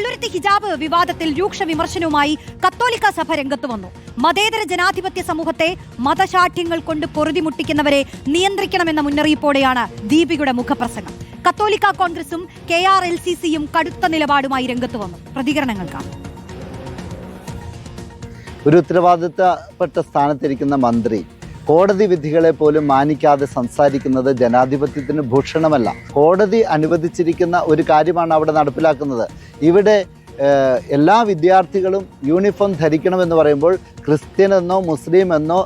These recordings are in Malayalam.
പള്ളുരുത്തി ഹിജാബ് വിവാദത്തിൽ രൂക്ഷ വിമർശനവുമായി കത്തോലിക്ക സഭ രംഗത്ത് വന്നു. മതേതര ജനാധിപത്യ സമൂഹത്തെ മതശാഠ്യങ്ങൾ കൊണ്ട് പൊറുതിമുട്ടിക്കുന്നവരെ നിയന്ത്രിക്കണമെന്ന മുന്നറിയിപ്പോടെയാണ് ദീപികയുടെ മുഖപ്രസംഗം. കത്തോലിക്ക കോൺഗ്രസും കെ ആർ എൽ സി സിയും കടുത്ത നിലപാടുമായി രംഗത്ത് വന്നു. പ്രതികരണങ്ങൾക്കാണ് ഒരു ഉത്തരവാദിത്തപ്പെട്ട സ്ഥാനത്തിരിക്കുന്ന മന്ത്രി കോടതി വിധികളെ പോലും മാനിക്കാതെ സംസാരിക്കുന്നത് ജനാധിപത്യത്തിന് ഭൂഷണമല്ല. കോടതി അനുവദിച്ചിരിക്കുന്ന ഒരു കാര്യമാണ് അവിടെ നടപ്പിലാക്കുന്നത്. ഇവിടെ എല്ലാ വിദ്യാർത്ഥികളും യൂണിഫോം ധരിക്കണമെന്ന് പറയുമ്പോൾ ക്രിസ്ത്യൻ എന്നോ മുസ്ലിം എന്നോ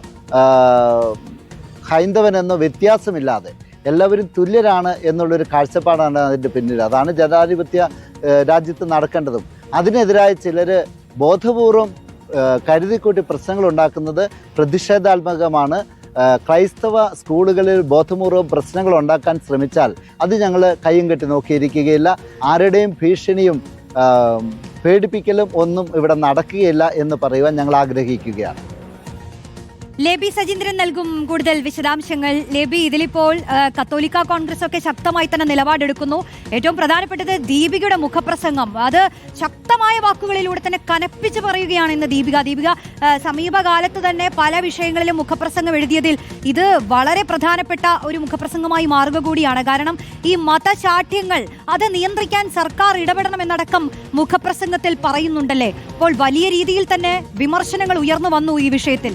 ഹൈന്ദവനെന്നോ വ്യത്യാസമില്ലാതെ എല്ലാവരും തുല്യരാണ് എന്നുള്ളൊരു കാഴ്ചപ്പാടാണ് അതിന്റെ പിന്നിൽ. അതാണ് ജനാധിപത്യ രാജ്യത്ത് നടക്കേണ്ടതും. അതിനെതിരായ ചിലർ ബോധപൂർവം കരുതിക്കൂട്ടി പ്രശ്നങ്ങൾ ഉണ്ടാക്കുന്നത് പ്രതിഷേധാത്മകമാണ് ക്രൈസ്തവ സ്കൂളുകളിൽ ബോധപൂർവം പ്രശ്നങ്ങൾ ഉണ്ടാക്കാൻ ശ്രമിച്ചാൽ അത് ഞങ്ങൾ കയ്യും കെട്ടി നോക്കിയിരിക്കുകയില്ല. ആരുടെയും ഭീഷണിയും പേടിപ്പിക്കലും ഒന്നും ഇവിടെ നടക്കുകയില്ല എന്ന് പറയുവാൻ ഞങ്ങൾ ആഗ്രഹിക്കുകയാണ്. ലേബി സജീന്ദ്രൻ നൽകും കൂടുതൽ വിശദാംശങ്ങൾ. ലേബി ഇതിലിപ്പോൾ കത്തോലിക്ക കോൺഗ്രസ് ഒക്കെ ശക്തമായി തന്നെ നിലപാടെടുക്കുന്നു. ഏറ്റവും പ്രധാനപ്പെട്ടത് ദീപികയുടെ മുഖപ്രസംഗം. അത് ശക്തമായ വാക്കുകളിലൂടെ തന്നെ കനപ്പിച്ച് പറയുകയാണ് ഇന്ന് ദീപിക. ദീപിക സമീപകാലത്ത് തന്നെ പല വിഷയങ്ങളിലും മുഖപ്രസംഗം എഴുതിയതിൽ ഇത് വളരെ പ്രധാനപ്പെട്ട ഒരു മുഖപ്രസംഗമായി മാറുക കൂടിയാണ്. കാരണം ഈ മതശാഠ്യങ്ങൾ അത് നിയന്ത്രിക്കാൻ സർക്കാർ ഇടപെടണമെന്നടക്കം മുഖപ്രസംഗത്തിൽ പറയുന്നുണ്ടല്ലേ? അപ്പോൾ വലിയ രീതിയിൽ തന്നെ വിമർശനങ്ങൾ ഉയർന്നു വന്നു ഈ വിഷയത്തിൽ.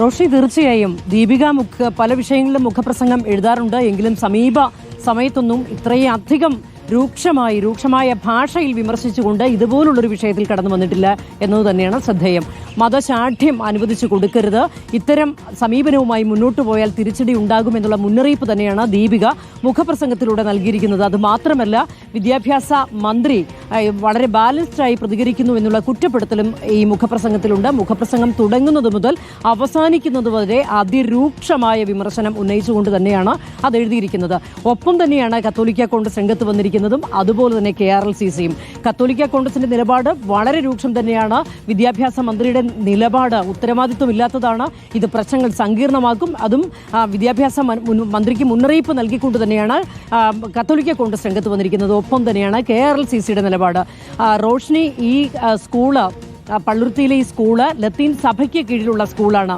റോഷി തീർച്ചയായും ദീപിക മുഖ പല വിഷയങ്ങളിലും മുഖപ്രസംഗം എഴുതാറുണ്ട്. എങ്കിലും സമീപ സമയത്തൊന്നും ഇത്രയധികം രൂക്ഷമായി രൂക്ഷമായ ഭാഷയിൽ വിമർശിച്ചുകൊണ്ട് ഇതുപോലുള്ളൊരു വിഷയത്തിൽ കടന്നു വന്നിട്ടില്ല എന്നത് തന്നെയാണ് ശ്രദ്ധേയം. മതശാഠ്യം അനുവദിച്ചു കൊടുക്കരുത്. ഇത്തരം സമീപനവുമായി മുന്നോട്ട് പോയാൽ തിരിച്ചടി ഉണ്ടാകുമെന്നുള്ള മുന്നറിയിപ്പ് തന്നെയാണ് ദീപിക മുഖപ്രസംഗത്തിലൂടെ നൽകിയിരിക്കുന്നത്. അത് മാത്രമല്ല വിദ്യാഭ്യാസ മന്ത്രി വളരെ ബാലൻസ്ഡായി പ്രതികരിക്കുന്നു എന്നുള്ള കുറ്റപ്പെടുത്തലും ഈ മുഖപ്രസംഗത്തിലുണ്ട്. മുഖപ്രസംഗം തുടങ്ങുന്നത് മുതൽ അവസാനിക്കുന്നത് വരെ അതിരൂക്ഷമായ വിമർശനം ഉന്നയിച്ചുകൊണ്ട് തന്നെയാണ് അത് എഴുതിയിരിക്കുന്നത്. ഒപ്പം തന്നെയാണ് കത്തോലിക്ക കോൺഗ്രസ് രംഗത്ത് വന്നിരിക്കുന്നതും. അതുപോലെ തന്നെ കെ ആർ എൽ സി സിയും. കത്തോലിക്ക കോൺഗ്രസിന്റെ നിലപാട് വളരെ രൂക്ഷം തന്നെയാണ്. വിദ്യാഭ്യാസ മന്ത്രിയുടെ നിലപാട് ഉത്തരവാദിത്വമില്ലാത്തതാണ്. ഇത് പ്രശ്നങ്ങൾ സങ്കീർണമാക്കും. അതും വിദ്യാഭ്യാസ മന്ത്രിക്ക് മുന്നറിയിപ്പ് നൽകിക്കൊണ്ട് തന്നെയാണ് കത്തോലിക്ക കോൺഗ്രസ് രംഗത്ത് വന്നിരിക്കുന്നത്. ഒപ്പം തന്നെയാണ് കെ ആർ എൽ സി സിയുടെ നിലപാട്. റോഷ്നി ഈ സ്കൂൾ പള്ളുരുത്തിയിലെ ഈ സ്കൂൾ ലത്തീൻ സഭയ്ക്ക് കീഴിലുള്ള സ്കൂളാണ്.